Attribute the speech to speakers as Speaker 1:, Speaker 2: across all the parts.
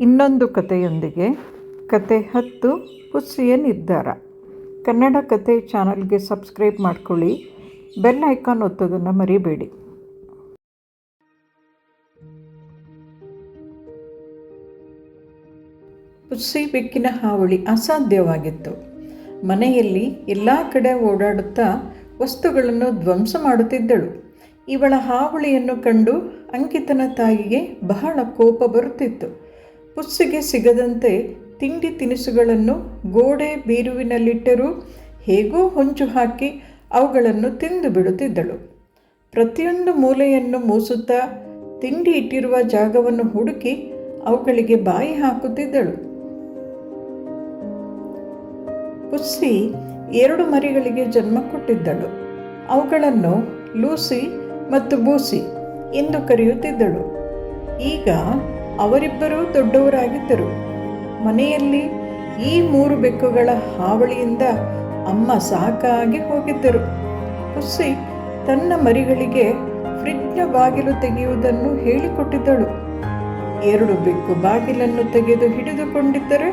Speaker 1: ಇನ್ನೊಂದು ಕಥೆಯೊಂದಿಗೆ ಕತೆ ಹತ್ತು ಹುಸಿಯ ನಿರ್ಧಾರ. ಕನ್ನಡ ಕತೆ ಚಾನಲ್ಗೆ ಸಬ್ಸ್ಕ್ರೈಬ್ ಮಾಡ್ಕೊಳ್ಳಿ. ಬೆಲ್ ಐಕಾನ್ ಒತ್ತೋದನ್ನು ಮರಿಬೇಡಿ. ಹುಸಿ ಬೆಕ್ಕಿನ ಹಾವಳಿ ಅಸಾಧ್ಯವಾಗಿತ್ತು. ಮನೆಯಲ್ಲಿ ಎಲ್ಲ ಕಡೆ ಓಡಾಡುತ್ತಾ ವಸ್ತುಗಳನ್ನು ಧ್ವಂಸ ಮಾಡುತ್ತಿದ್ದಳು. ಇವಳ ಹಾವಳಿಯನ್ನು ಕಂಡು ಅಂಕಿತನ ತಾಯಿಗೆ ಬಹಳ ಕೋಪ ಬರುತ್ತಿತ್ತು. ಪುಸ್ಸಿಗೆ ಸಿಗದಂತೆ ತಿಂಡಿ ತಿನಿಸುಗಳನ್ನು ಗೋಡೆ ಬೀರುವಿನಲ್ಲಿಟ್ಟರೂ ಹೇಗೋ ಹೊಂಚು ಹಾಕಿ ಅವುಗಳನ್ನು ತಿಂದು ಬಿಡುತ್ತಿದ್ದಳು. ಪ್ರತಿಯೊಂದು ಮೂಲೆಯನ್ನು ಮೂಸುತ್ತಾ ತಿಂಡಿ ಇಟ್ಟಿರುವ ಜಾಗವನ್ನು ಹುಡುಕಿ ಅವುಗಳಿಗೆ ಬಾಯಿ ಹಾಕುತ್ತಿದ್ದಳು. ಪುಸ್ಸಿ ಎರಡು ಮರಿಗಳಿಗೆ ಜನ್ಮ ಕೊಟ್ಟಿದ್ದಳು. ಅವುಗಳನ್ನು ಲೂಸಿ ಮತ್ತು ಬೂಸಿ ಎಂದು ಕರೆಯುತ್ತಿದ್ದಳು. ಈಗ ಅವರಿಬ್ಬರೂ ದೊಡ್ಡವರಾಗಿದ್ದರು. ಮನೆಯಲ್ಲಿ ಈ ಮೂರು ಬೆಕ್ಕುಗಳ ಹಾವಳಿಯಿಂದ ಅಮ್ಮ ಸಾಕಾಗಿ ಹೋಗಿದ್ದರು. ಹುಸ್ಸಿ ತನ್ನ ಮರಿಗಳಿಗೆ ಫ್ರಿಡ್ಜ್ನ ಬಾಗಿಲು ತೆಗೆಯುವುದನ್ನು ಹೇಳಿಕೊಟ್ಟಿದ್ದಳು. ಎರಡು ಬೆಕ್ಕು ಬಾಗಿಲನ್ನು ತೆಗೆದು ಹಿಡಿದುಕೊಂಡಿದ್ದರೆ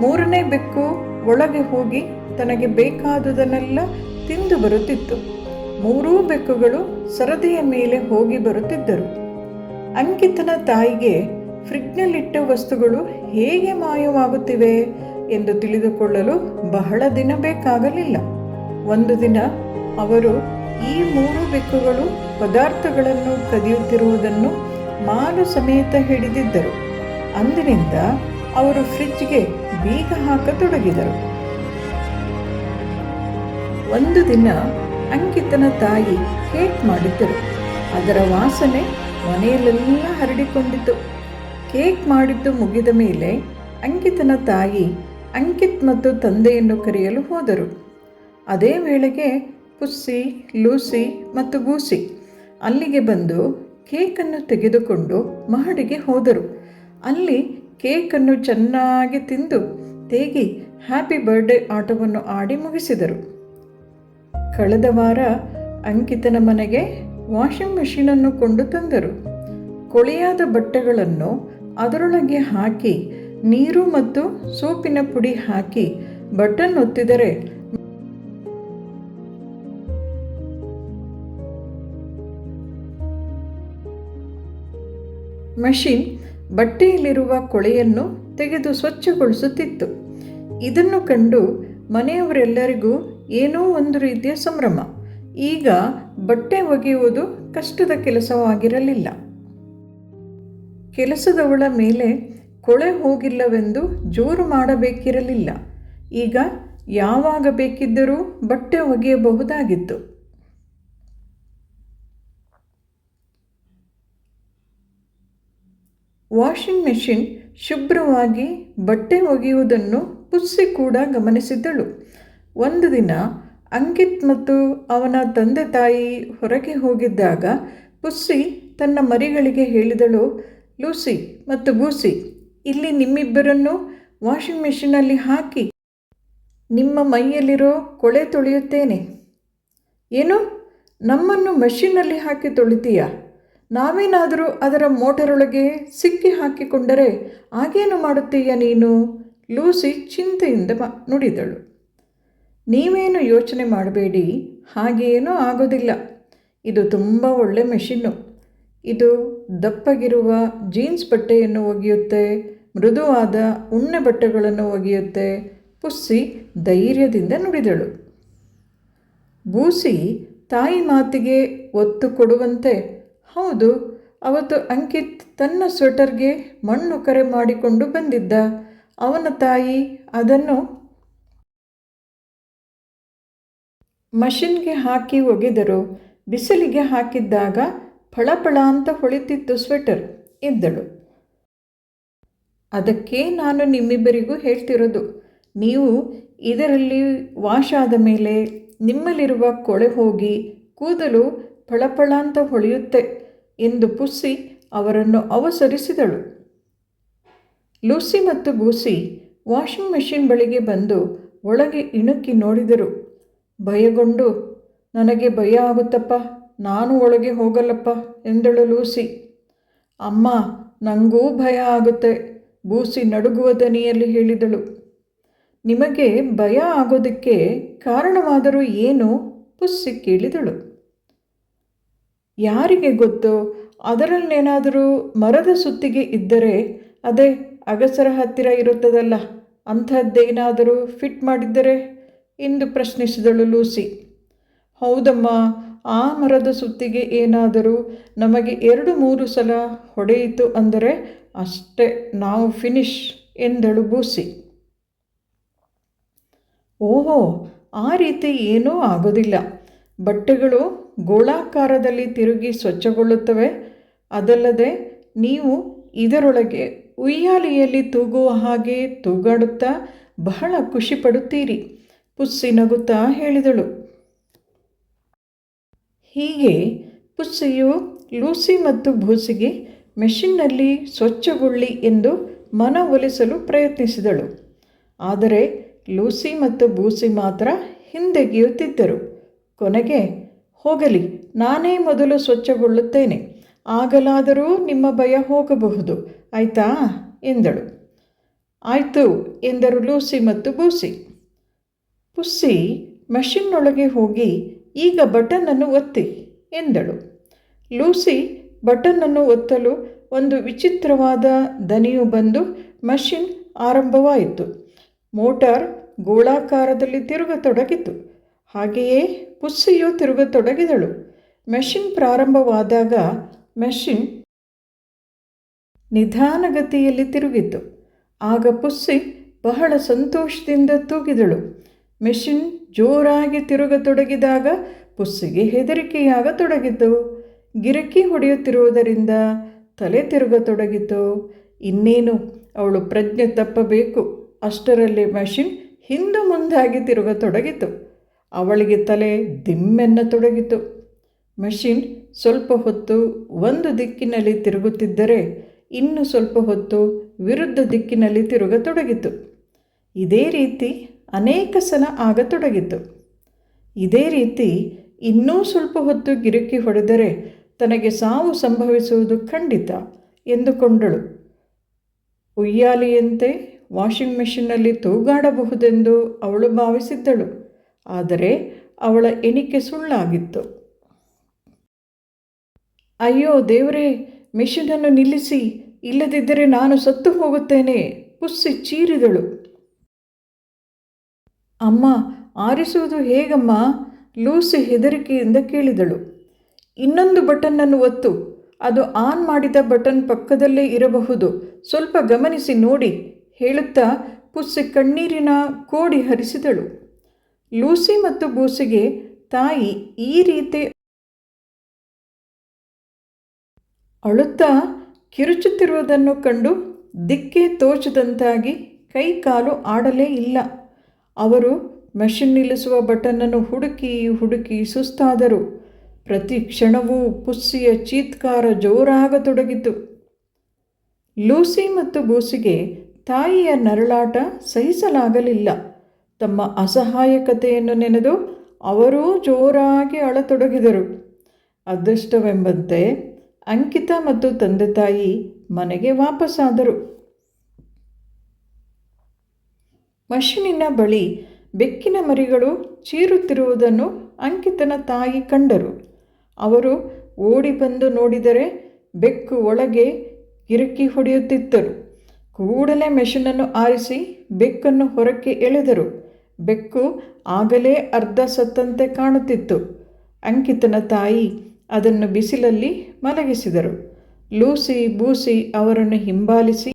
Speaker 1: ಮೂರನೇ ಬೆಕ್ಕು ಒಳಗೆ ಹೋಗಿ ತನಗೆ ಬೇಕಾದುದನ್ನೆಲ್ಲ ತಿಂದು ಬರುತ್ತಿತ್ತು. ಮೂರೂ ಬೆಕ್ಕುಗಳು ಸರದಿಯ ಮೇಲೆ ಹೋಗಿ ಬರುತ್ತಿದ್ದರು. ಅಂಕಿತನ ತಾಯಿಗೆ ಫ್ರಿಡ್ಜ್ನಲ್ಲಿಟ್ಟ ವಸ್ತುಗಳು ಹೇಗೆ ಮಾಯವಾಗುತ್ತಿವೆ ಎಂದು ತಿಳಿದುಕೊಳ್ಳಲು ಬಹಳ ದಿನ ಬೇಕಾಗಲಿಲ್ಲ. ಒಂದು ದಿನ ಅವರು ಈ ಮೂರು ಬೆಕ್ಕುಗಳು ಪದಾರ್ಥಗಳನ್ನು ಕದಿಯುತ್ತಿರುವುದನ್ನು ಮಾಲು ಸಮೇತ ಹಿಡಿದಿದ್ದರು. ಅಂದಿನಿಂದ ಅವರು ಫ್ರಿಡ್ಜ್ಗೆ ಬೀಗ ಹಾಕತೊಡಗಿದರು. ಒಂದು ದಿನ ಅಂಕಿತನ ತಾಯಿ ಕೇಕ್ ಮಾಡಿದ್ದರು. ಅದರ ವಾಸನೆ ಮನೆಯಲ್ಲೆಲ್ಲ ಹರಡಿಕೊಂಡಿತು ಕೇಕ್ ಮಾಡಿದ್ದು ಮುಗಿದ ಮೇಲೆ ಅಂಕಿತನ ತಾಯಿ ಅಂಕಿತ್ ಮತ್ತು ತಂದೆಯನ್ನು ಕರೆಯಲು ಹೋದರು. ಅದೇ ವೇಳೆಗೆ ಪುಸ್ಸಿ, ಲೂಸಿ ಮತ್ತು ಗೂಸಿ ಅಲ್ಲಿಗೆ ಬಂದು ಕೇಕನ್ನು ತೆಗೆದುಕೊಂಡು ಮಹಡಿಗೆ ಹೋದರು. ಅಲ್ಲಿ ಕೇಕನ್ನು ಚೆನ್ನಾಗಿ ತಿಂದು ತೇಗಿ ಹ್ಯಾಪಿ ಬರ್ಡೇ ಆಟವನ್ನು ಆಡಿ ಮುಗಿಸಿದರು. ಕಳೆದ ವಾರ ಅಂಕಿತನ ಮನೆಗೆ ವಾಷಿಂಗ್ ಮೆಷಿನನ್ನು ಕೊಂಡು ತಂದರು. ಕೊಳೆಯಾದ ಬಟ್ಟೆಗಳನ್ನು ಅದರೊಳಗೆ ಹಾಕಿ ನೀರು ಮತ್ತು ಸೋಪಿನ ಪುಡಿ ಹಾಕಿ ಬಟನ್ ಒತ್ತಿದರೆ ಮಷಿನ್ ಬಟ್ಟೆಯಲ್ಲಿರುವ ಕೊಳೆಯನ್ನು ತೆಗೆದು ಸ್ವಚ್ಛಗೊಳಿಸುತ್ತಿತ್ತು. ಇದನ್ನು ಕಂಡು ಮನೆಯವರೆಲ್ಲರಿಗೂ ಏನೋ ಒಂದು ರೀತಿಯ ಸಂಭ್ರಮ. ಈಗ ಬಟ್ಟೆ ಒಗೆಯುವುದು ಕಷ್ಟದ ಕೆಲಸವಾಗಿರಲಿಲ್ಲ. ಕೆಲಸದವಳ ಮೇಲೆ ಕೊಳೆ ಹೋಗಿಲ್ಲವೆಂದು ಜೋರು ಮಾಡಬೇಕಿರಲಿಲ್ಲ. ಈಗ ಯಾವಾಗ ಬೇಕಿದ್ದರೂ ಬಟ್ಟೆ ಒಗೆಯಬಹುದಾಗಿತ್ತು. ವಾಷಿಂಗ್ ಮೆಷಿನ್ ಶುಭ್ರವಾಗಿ ಬಟ್ಟೆ ಒಗೆಯುವುದನ್ನು ಪುಸ್ಸಿ ಕೂಡ ಗಮನಿಸಿದ್ದಳು. ಒಂದು ದಿನ ಅಂಕಿತ್ ಮತ್ತು ಅವನ ತಂದೆ ತಾಯಿ ಹೊರಗೆ ಹೋಗಿದ್ದಾಗ ಪುಸ್ಸಿ ತನ್ನ ಮರಿಗಳಿಗೆ ಹೇಳಿದಳು ಲೂಸಿ ಮತ್ತು ಬೂಸಿ, ಇಲ್ಲಿ ನಿಮ್ಮಿಬ್ಬರನ್ನು ವಾಷಿಂಗ್ ಮೆಷಿನಲ್ಲಿ ಹಾಕಿ ನಿಮ್ಮ ಮೈಯಲ್ಲಿರೋ ಕೊಳೆ ತೊಳೆಯುತ್ತೇನೆ. ಏನು? ನಮ್ಮನ್ನು ಮಷಿನಲ್ಲಿ ಹಾಕಿ ತೊಳಿತೀಯಾ? ನಾವೇನಾದರೂ ಅದರ ಮೋಟರೊಳಗೆ ಸಿಕ್ಕಿ ಹಾಕಿಕೊಂಡರೆ ಆಗೇನು ಮಾಡುತ್ತೀಯ ನೀನು? ಲೂಸಿ ಚಿಂತೆಯಿಂದ ನುಡಿದಳು. ನೀವೇನು ಯೋಚನೆ ಮಾಡಬೇಡಿ, ಹಾಗೇನೂ ಆಗೋದಿಲ್ಲ. ಇದು ತುಂಬ ಒಳ್ಳೆ ಮೆಷಿನ್ನು. ಇದು ದಪ್ಪಗಿರುವ ಜೀನ್ಸ್ ಬಟ್ಟೆಯನ್ನು ಒಗೆಯುತ್ತೆ, ಮೃದುವಾದ ಉಣ್ಣೆ ಬಟ್ಟೆಗಳನ್ನು ಒಗೆಯುತ್ತೆ, ಪುಸ್ಸಿ ಧೈರ್ಯದಿಂದ ನುಡಿದಳು. ಬೂಸಿ ತಾಯಿ ಮಾತಿಗೆ ಒತ್ತು ಕೊಡುವಂತೆ, ಹೌದು, ಅವತ್ತು ಅಂಕಿತ್ ತನ್ನ ಸ್ವೆಟರ್ಗೆ ಮಣ್ಣು ಕರೆ ಮಾಡಿಕೊಂಡು ಬಂದಿದ್ದ, ಅವನ ತಾಯಿ ಅದನ್ನು ಮಷಿನ್ಗೆ ಹಾಕಿ ಒಗೆದರು. ಬಿಸಿಲಿಗೆ ಹಾಕಿದ್ದಾಗ ಫಳಫಳ ಅಂತ ಹೊಳಿತಿತ್ತು ಸ್ವೆಟರ್, ಎಂದಳು. ಅದಕ್ಕೆ ನಾನು ನಿಮ್ಮಿಬ್ಬರಿಗೂ ಹೇಳ್ತಿರೋದು, ನೀವು ಇದರಲ್ಲಿ ವಾಶ್ ಆದ ಮೇಲೆ ನಿಮ್ಮಲ್ಲಿರುವ ಕೊಳೆ ಹೋಗಿ ಕೂದಲು ಫಳಫಳ ಅಂತ ಹೊಳೆಯುತ್ತೆ ಎಂದು ಪುಸ್ಸಿ ಅವರನ್ನು ಅವಸರಿಸಿದಳು. ಲೂಸಿ ಮತ್ತು ಬೂಸಿ ವಾಷಿಂಗ್ ಮೆಷಿನ್ ಬಳಿಗೆ ಬಂದು ಒಳಗೆ ಇಣುಕಿ ನೋಡಿದರು. ಭಯಗೊಂಡು, ನನಗೆ ಭಯ ಆಗುತ್ತಪ್ಪ. ನಾನು ಒಳಗೆ ಹೋಗಲ್ಲಪ್ಪ, ಎಂದಳು ಲೂಸಿ. ಅಮ್ಮ ನನಗೂ ಭಯ ಆಗುತ್ತೆ, ಬೂಸಿ ನಡುಗುವ ದನಿಯಲ್ಲಿ ಹೇಳಿದಳು. ನಿಮಗೆ ಭಯ ಆಗೋದಕ್ಕೆ ಕಾರಣವಾದರೂ ಏನು? ಪುಸ್ಸಿ ಕೇಳಿದಳು. ಯಾರಿಗೆ ಗೊತ್ತು? ಅದರಲ್ಲೇನಾದರೂ ಮರದ ಸುತ್ತಿಗೆ ಇದ್ದರೆ ಅದೇ ಅಗಸರ ಹತ್ತಿರ ಇರುತ್ತದಲ್ಲ, ಅಂಥದ್ದೇನಾದರೂ ಫಿಟ್ ಮಾಡಿದ್ದರೆ? ಎಂದು ಪ್ರಶ್ನಿಸಿದಳು ಲೂಸಿ. ಹೌದಮ್ಮ ಆ ಮರದ ಸುತ್ತಿಗೆ ಏನಾದರೂ ನಮಗೆ ಎರಡು ಮೂರು ಸಲ ಹೊಡೆಯಿತು ಅಂದರೆ ಅಷ್ಟೇ, ನಾವು ಫಿನಿಶ್ ಎಂದಳು ಬೂಸಿ ಓಹೋ, ಆ ರೀತಿ ಏನೂ ಆಗೋದಿಲ್ಲ. ಬಟ್ಟೆಗಳು ಗೋಳಾಕಾರದಲ್ಲಿ ತಿರುಗಿ ಸ್ವಚ್ಛಗೊಳ್ಳುತ್ತವೆ. ಅದಲ್ಲದೆ ನೀವು ಇದರೊಳಗೆ ಉಯ್ಯಾಲೆಯಲ್ಲಿ ತೂಗುವ ಹಾಗೆ ತೂಗಾಡುತ್ತಾ ಬಹಳ ಖುಷಿಪಡುತ್ತೀರಿ ಪುಸ್ಸಿ ನಗುತ್ತಾ ಹೇಳಿದಳು. ಹೀಗೆ ಪುಸ್ಸಿಯು ಲೂಸಿ ಮತ್ತು ಭೂಸಿಗೆ ಮೆಷಿನ್ನಲ್ಲಿ ಸ್ವಚ್ಛಗೊಳ್ಳಿ ಎಂದು ಮನವೊಲಿಸಲು ಪ್ರಯತ್ನಿಸಿದಳು. ಆದರೆ ಲೂಸಿ ಮತ್ತು ಬೂಸಿ ಮಾತ್ರ ಹಿಂದೆಗೆಯುತ್ತಿದ್ದರು. ಕೊನೆಗೆ, ಹೋಗಲಿ, ನಾನೇ ಮೊದಲು ಸ್ವಚ್ಛಗೊಳ್ಳುತ್ತೇನೆ. ಆಗಲಾದರೂ ನಿಮ್ಮ ಭಯ ಹೋಗಬಹುದು, ಆಯ್ತಾ? ಎಂದಳು. ಆಯಿತು, ಎಂದರು ಲೂಸಿ ಮತ್ತು ಬೂಸಿ ಪುಸ್ಸಿ ಮೆಷಿನ್ನೊಳಗೆ ಹೋಗಿ ಈಗ ಬಟನನ್ನು ಒತ್ತಿ ಎಂದಳು. ಲೂಸಿ ಬಟನ್ನನ್ನು ಒತ್ತಲು ಒಂದು ವಿಚಿತ್ರವಾದ ದನಿಯು ಬಂದು ಮಷಿನ್ ಆರಂಭವಾಯಿತು. ಮೋಟಾರ್ ಗೋಳಾಕಾರದಲ್ಲಿ ತಿರುಗತೊಡಗಿತು. ಹಾಗೆಯೇ ಪುಸ್ಸಿಯು ತಿರುಗತೊಡಗಿದಳು. ಮೆಷಿನ್ ಪ್ರಾರಂಭವಾದಾಗ ಮೆಷಿನ್ ನಿಧಾನಗತಿಯಲ್ಲಿ ತಿರುಗಿತು. ಆಗ ಪುಸ್ಸಿ ಬಹಳ ಸಂತೋಷದಿಂದ ತೂಗಿದಳು. ಮೆಷಿನ್ ಜೋರಾಗಿ ತಿರುಗತೊಡಗಿದಾಗ ಪುಸ್ಸಿಗೆ ಹೆದರಿಕೆಯಾಗತೊಡಗಿತು ಗಿರಕಿ ಹೊಡೆಯುತ್ತಿರುವುದರಿಂದ ತಲೆ ತಿರುಗತೊಡಗಿತು ಇನ್ನೇನು, ಅವಳು ಪ್ರಜ್ಞೆ ತಪ್ಪಬೇಕು. ಅಷ್ಟರಲ್ಲಿ ಮೆಷಿನ್ ಹಿಂದು ಮುಂದಾಗಿ ತಿರುಗತೊಡಗಿತು ಅವಳಿಗೆ ತಲೆ ದಿಮ್ಮೆನ್ನತೊಡಗಿತು ಮೆಷಿನ್ ಸ್ವಲ್ಪ ಹೊತ್ತು ಒಂದು ದಿಕ್ಕಿನಲ್ಲಿ ತಿರುಗುತ್ತಿದ್ದರೆ ಇನ್ನು ಸ್ವಲ್ಪ ಹೊತ್ತು ವಿರುದ್ಧ ದಿಕ್ಕಿನಲ್ಲಿ ತಿರುಗತೊಡಗಿತು ಇದೇ ರೀತಿ ಅನೇಕ ಸಲ ಆಗತೊಡಗಿತು. ಇದೇ ರೀತಿ ಇನ್ನೂ ಸ್ವಲ್ಪ ಹೊತ್ತು ಗಿರುಕಿ ಹೊಡೆದರೆ ತನಗೆ ಸಾವು ಸಂಭವಿಸುವುದು ಖಂಡಿತ ಎಂದುಕೊಂಡಳು. ಉಯ್ಯಾಲಿಯಂತೆ ವಾಷಿಂಗ್ ಮೆಷಿನ್ನಲ್ಲಿ ತೂಗಾಡಬಹುದೆಂದು ಅವಳು ಭಾವಿಸಿದ್ದಳು, ಆದರೆ ಅವಳ ಎಣಿಕೆ ಸುಳ್ಳಾಗಿತ್ತು. ಅಯ್ಯೋ ದೇವರೇ, ಮೆಷಿನನ್ನು ನಿಲ್ಲಿಸಿ, ಇಲ್ಲದಿದ್ದರೆ ನಾನು ಸತ್ತು ಹೋಗುತ್ತೇನೆ ಪುಸ್ಸಿ ಚೀರಿದಳು. ಅಮ್ಮ, ಆರಿಸುವುದು ಹೇಗಮ್ಮ? ಲೂಸಿ ಹೆದರಿಕೆಯಿಂದ ಕೇಳಿದಳು. ಇನ್ನೊಂದು ಬಟನ್ನನ್ನು ಒತ್ತು. ಅದು ಆನ್ ಮಾಡಿದ ಬಟನ್ ಪಕ್ಕದಲ್ಲೇ ಇರಬಹುದು. ಸ್ವಲ್ಪ ಗಮನಿಸಿ ನೋಡಿ ಹೇಳುತ್ತಾ ಪುಸ್ಸಿ ಕಣ್ಣೀರಿನ ಕೋಡಿ ಹರಿಸಿದಳು. ಲೂಸಿ ಮತ್ತು ಬೂಸಿಗೆ ತಾಯಿ ಈ ರೀತಿ ಅಳುತ್ತಾ ಕಿರುಚುತ್ತಿರುವುದನ್ನು ಕಂಡು ದಿಕ್ಕೆ ತೋಚದಂತಾಗಿ ಕೈ ಕಾಲು ಆಡಲೇ ಇಲ್ಲ. ಅವರು ಮೆಷಿನ್ ನಿಲ್ಲಿಸುವ ಬಟನನ್ನು ಹುಡುಕಿ ಹುಡುಕಿ ಸುಸ್ತಾದರು. ಪ್ರತಿ ಕ್ಷಣವೂ ಪುಸ್ಸಿಯ ಚೀತ್ಕಾರ ಜೋರಾಗತೊಡಗಿತು. ಲೂಸಿ ಮತ್ತು ಬೂಸಿಗೆ ತಾಯಿಯ ನರಳಾಟ ಸಹಿಸಲಾಗಲಿಲ್ಲ. ತಮ್ಮ ಅಸಹಾಯಕತೆಯನ್ನು ನೆನೆದು ಅವರೂ ಜೋರಾಗಿ ಅಳತೊಡಗಿದರು. ಅದೃಷ್ಟವೆಂಬಂತೆ ಅಂಕಿತ ಮತ್ತು ತಂದೆ ತಾಯಿ ಮನೆಗೆ ವಾಪಸ್ಸಾದರು ಮಷಿನಿನ ಬಳಿ ಬೆಕ್ಕಿನ ಮರಿಗಳು ಚೀರುತ್ತಿರುವುದನ್ನು ಅಂಕಿತನ ತಾಯಿ ಕಂಡರು. ಅವರು ಓಡಿ ಬಂದು ನೋಡಿದರೆ ಬೆಕ್ಕು ಒಳಗೆ ಕಿರುಕಿ ಹೊಡೆಯುತ್ತಿದ್ದರು. ಕೂಡಲೇ ಮೆಷಿನನ್ನು ಆರಿಸಿ ಬೆಕ್ಕನ್ನು ಹೊರಕ್ಕೆ ಎಳೆದರು. ಬೆಕ್ಕು ಆಗಲೇ ಅರ್ಧ ಸತ್ತಂತೆ ಕಾಣುತ್ತಿತ್ತು. ಅಂಕಿತನ ತಾಯಿ ಅದನ್ನು ಬಿಸಿಲಲ್ಲಿ ಮಲಗಿಸಿದರು. ಲೂಸಿ ಬೂಸಿ ಅವರನ್ನು ಹಿಂಬಾಲಿಸಿ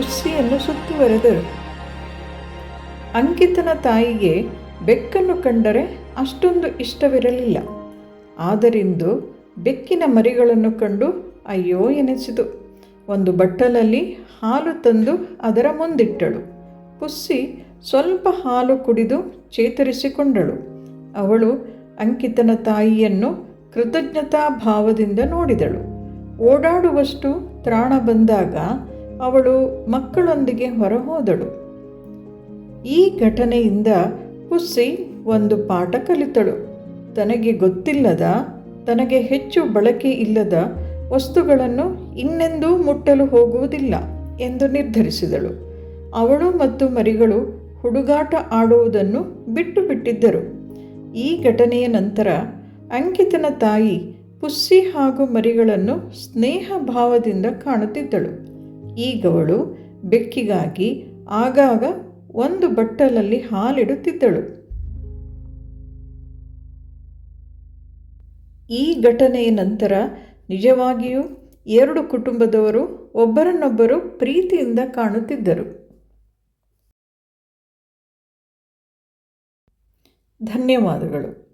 Speaker 1: ಪುಸ್ಸಿಯನ್ನು ಸುತ್ತುವರೆದರು ಅಂಕಿತನ ತಾಯಿಗೆ ಬೆಕ್ಕನ್ನು ಕಂಡರೆ ಅಷ್ಟೊಂದು ಇಷ್ಟವಿರಲಿಲ್ಲ. ಆದರಿಂದು ಬೆಕ್ಕಿನ ಮರಿಗಳನ್ನು ಕಂಡು, ಅಯ್ಯೋ ಎನಿಸಿತು. ಒಂದು ಬಟ್ಟಲಲ್ಲಿ ಹಾಲು ತಂದು ಅದರ ಮುಂದಿಟ್ಟಳು. ಪುಸ್ಸಿ ಸ್ವಲ್ಪ ಹಾಲು ಕುಡಿದು ಚೇತರಿಸಿಕೊಂಡಳು. ಅವಳು ಅಂಕಿತನ ತಾಯಿಯನ್ನು ಕೃತಜ್ಞತಾ ಭಾವದಿಂದ ನೋಡಿದಳು. ಓಡಾಡುವಷ್ಟು ತ್ರಾಣ ಬಂದಾಗ ಅವಳು ಮಕ್ಕಳೊಂದಿಗೆ ಹೊರಹೋದಳು. ಈ ಘಟನೆಯಿಂದ ಪುಸ್ಸಿ ಒಂದು ಪಾಠ ಕಲಿತಳು. ತನಗೆ ಗೊತ್ತಿಲ್ಲದ, ತನಗೆ ಹೆಚ್ಚು ಬಳಕೆ ಇಲ್ಲದ ವಸ್ತುಗಳನ್ನು ಇನ್ನೆಂದೂ ಮುಟ್ಟಲು ಹೋಗುವುದಿಲ್ಲ ಎಂದು ನಿರ್ಧರಿಸಿದಳು. ಅವಳು ಮತ್ತು ಮರಿಗಳು ಹುಡುಗಾಟ ಆಡುವುದನ್ನು ಬಿಟ್ಟು ಬಿಟ್ಟಿದ್ದರು. ಈ ಘಟನೆಯ ನಂತರ ಅಂಕಿತನ ತಾಯಿ ಪುಸ್ಸಿ ಹಾಗೂ ಮರಿಗಳನ್ನು ಸ್ನೇಹ ಭಾವದಿಂದ ಕಾಣುತ್ತಿದ್ದಳು. ಈಗವಳು ಬೆಕ್ಕಿಗಾಗಿ ಆಗಾಗ ಒಂದು ಬಟ್ಟಲಲ್ಲಿ ಹಾಲಿಡುತ್ತಿದ್ದಳು. ಈ ಘಟನೆಯ ನಂತರ ನಿಜವಾಗಿಯೂ ಎರಡು ಕುಟುಂಬದವರು ಒಬ್ಬರನ್ನೊಬ್ಬರು ಪ್ರೀತಿಯಿಂದ ಕಾಣುತ್ತಿದ್ದರು. ಧನ್ಯವಾದಗಳು.